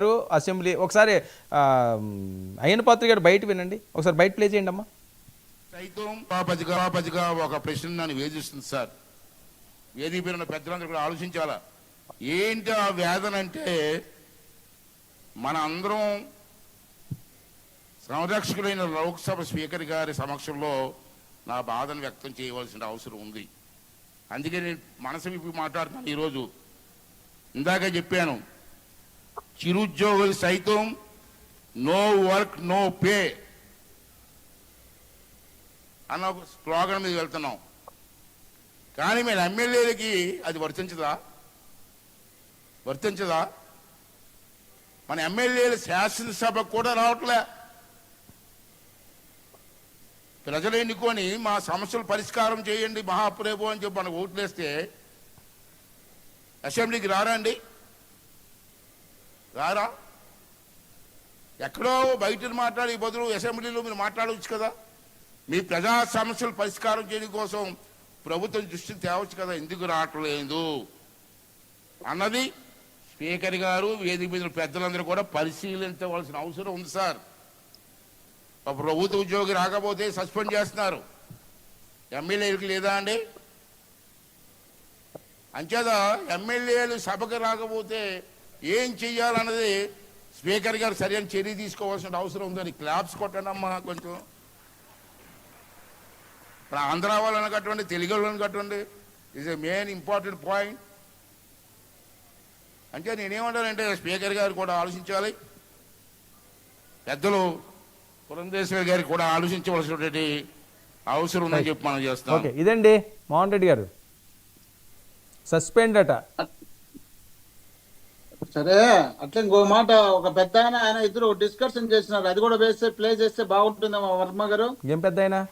గారు అసెంబ్లీ ఒకసారి అయ్యన పాత్ర గారు బయట వినండి. ఒకసారి బయట ప్లే చేయండి అమ్మా. సైతం పాపతిగా పాపతిగా ఒక ప్రశ్న నన్ను వేధిస్తుంది సార్. వేదిక పేరున్న పెద్దలందరూ కూడా ఆలోచించాలా? ఏంటి ఆ వేదన అంటే మన అందరం సంరక్షకులైన లోక్సభ స్పీకర్ గారి సమక్షంలో నా బాధను వ్యక్తం చేయవలసిన అవసరం ఉంది. అందుకే నేను మనసు విప్పి మాట్లాడుతున్నాను ఈరోజు. ఇందాక చెప్పాను చిరుద్యోగులు సైతం నో వర్క్ నో పే అన్న ఒక స్లోగన్ మీద వెళ్తున్నాం. కానీ మేము ఎమ్మెల్యేలకి అది వర్తించదా? వర్తించదా? మన ఎమ్మెల్యేలు శాసనసభకు కూడా రావట్లే. ప్రజలు ఎన్నుకొని మా సమస్యలు పరిష్కారం చేయండి మహాప్రేభు అని చెప్పి మనకు ఓట్లేస్తే అసెంబ్లీకి రారా అండి రారా? ఎక్కడో బయట మాట్లాడి బదులు అసెంబ్లీలో మీరు మాట్లాడవచ్చు కదా. మీ ప్రజా సమస్యలు పరిష్కారం చేయడం కోసం ప్రభుత్వం దృష్టికి తేవచ్చు కదా ఎందుకు రావట్లేదు? అన్నది స్పీకర్ గారు వేదిక మీద పెద్దలందరూ కూడా పరిశీలించవలసిన అవసరం ఉంది సార్. ఒక ప్రభుత్వ ఉద్యోగి రాకపోతే సస్పెండ్ చేస్తున్నారు. ఎమ్మెల్యేలకు లేదా అండి? అంచేత ఎమ్మెల్యేలు సభకు రాకపోతే ఏం చెయ్యాలన్నది స్పీకర్ గారు సరైన చర్య తీసుకోవాల్సిన అవసరం ఉందని క్లాప్స్ కొట్టండి అమ్మా కొంచెం. ఇప్పుడు ఆంధ్ర వాళ్ళని కట్టండి తెలుగు వాళ్ళని కట్టండి. Is a main important point అంటే నేనేమంటానంటే స్పీకర్ గారు కూడా ఆలోచించాలి. పెద్దలు పురంధేశ్వరి గారికి కూడా ఆలోచించవలసినటువంటి అవసరం ఉందని చెప్పి మనం చేస్తాం. ఓకే ఇదండి మోహన్ రెడ్డి గారు. సస్పెండ్ అట. సరే అట్లా ఇంకో మాట ఒక పెద్ద ఆయన ఆయన ఇద్దరు డిస్కషన్ చేసినారు. అది కూడా వేస్తే ప్లే చేస్తే బాగుంటుందేమో వర్మ గారు. ఏం పెద్ద ఆయన?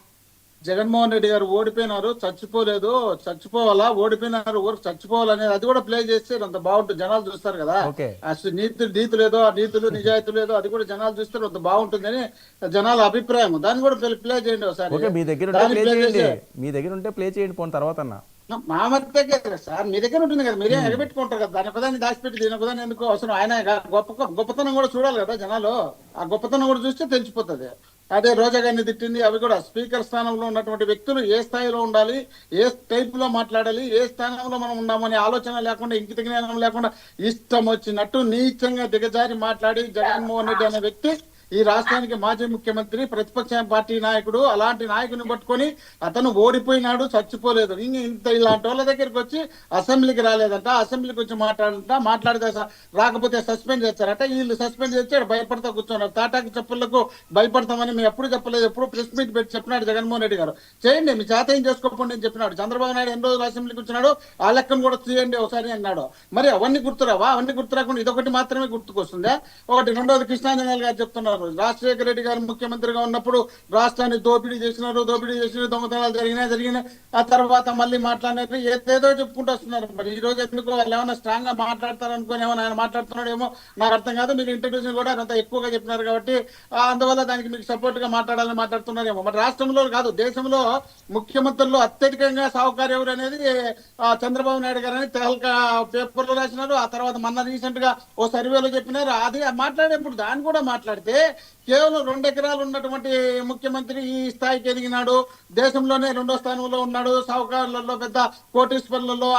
జగన్మోహన్ రెడ్డి గారు ఓడిపోయినారు చచ్చిపోలేదు. చచ్చిపోవాలా? ఓడిపోయినారు ఊరికి చచ్చిపోవాలనేది అది కూడా ప్లే చేస్తే అంత బాగుంటుంది జనాలు చూస్తారు కదా. అసలు నీతి నీతి లేదో ఆ నీతులు నిజాయితీలు లేదో అది కూడా జనాలు చూస్తే అంత బాగుంటుందని జనాల అభిప్రాయం. దాన్ని కూడా ప్లే- చేయండి ఒకసారి. మీ దగ్గర మీ దగ్గర ఉంటే ప్లే చేయండి పోయిన తర్వాత అన్న. మా మధ్య సార్ మీ దగ్గర ఉంటుంది కదా మీరే ఎగబెట్టుకుంటారు కదా దాని ఒకదాన్ని దాచిపెట్టి దీని ఒకదాన్ని ఎందుకు అవసరం. ఆయన గొప్ప గొప్పతనం కూడా చూడాలి కదా జనాలు. ఆ గొప్పతనం కూడా చూస్తే తెలిసిపోతుంది. అదే రోజా గారిని తిట్టింది అవి కూడా స్పీకర్ స్థానంలో ఉన్నటువంటి వ్యక్తులు ఏ స్థాయిలో ఉండాలి ఏ టైప్లో మాట్లాడాలి ఏ స్థానంలో మనం ఉన్నామనే ఆలోచన లేకుండా ఇంకిత జ్ఞానం లేకుండా ఇష్టం వచ్చినట్టు నీచంగా దిగజారి మాట్లాడి జగన్మోహన్ రెడ్డి అనే వ్యక్తి ఈ రాష్ట్రానికి మాజీ ముఖ్యమంత్రి ప్రతిపక్ష పార్టీ నాయకుడు అలాంటి నాయకుని పట్టుకొని అతను ఓడిపోయినాడు చచ్చిపోలేదు. ఇంత ఇలాంటి వాళ్ళ దగ్గరికి వచ్చి అసెంబ్లీకి రాలేదంట అసెంబ్లీకి వచ్చి మాట్లాడంట మాట్లాడితే రాకపోతే సస్పెండ్ చేస్తారట. వీళ్ళు సస్పెండ్ చేస్తే భయపడతా కూర్చున్నారు. తాటాకి చెప్పులకు భయపడతామని మేము ఎప్పుడు చెప్పలేదు ఎప్పుడు ప్రెస్ మీట్ పెట్టి చెప్పినాడు జగన్మోహన్ రెడ్డి గారు. చేయండి మీ చేత ఏం చేసుకోకండి అని చెప్పినాడు. చంద్రబాబు నాయుడు ఎన్ని రోజులు అసెంబ్లీకి వచ్చినాడు ఆ లెక్కను కూడా తీయండి ఒకసారి అన్నాడు. మరి అవన్నీ గుర్తురావా? అవన్నీ గుర్తురాకుండా ఇదొకటి మాత్రమే గుర్తుకొస్తుందా? ఒకటి రెండోది కృష్ణాంజనాలు గారు చెప్తున్నారు. రాజశేఖర రెడ్డి గారు ముఖ్యమంత్రిగా ఉన్నప్పుడు రాష్ట్రాన్ని దోపిడీ చేసినారు దోపిడీ చేసిన దొంగతనాలు జరిగినాయి జరిగినాయి ఆ తర్వాత మళ్ళీ మాట్లాడినట్టు ఏదేదో చెప్పుకుంటూ వస్తున్నారు. మరి ఈ రోజు ఎందుకు వాళ్ళు ఏమైనా స్ట్రాంగ్గా మాట్లాడతారు అనుకుని ఏమైనా ఆయన మాట్లాడుతున్నాడు ఏమో నాకు అర్థం కాదు. మీరు ఇంట్రడ్యూషన్ కూడా అంత ఎక్కువగా చెప్పినారు కాబట్టి అందువల్ల దానికి మీకు సపోర్ట్గా మాట్లాడాలని మాట్లాడుతున్నారేమో. మరి రాష్ట్రంలో కాదు దేశంలో ముఖ్యమంత్రుల్లో అత్యధికంగా సాహుకారు ఎవరు అనేది చంద్రబాబు నాయుడు గారు అని తెహల్కా పేపర్లో రాసినారు. ఆ తర్వాత మొన్న రీసెంట్గా ఓ సర్వేలో చెప్పినారు. అది మాట్లాడేప్పుడు దాన్ని కూడా మాట్లాడితే కేవలం రెండు ఎకరాలు ఉన్నటువంటి ముఖ్యమంత్రి ఈ స్థాయికి ఎదిగినాడు. దేశంలోనే రెండో స్థానంలో ఉన్నాడు. సాహుకారులలో పెద్ద కోటీశ్వర్లలో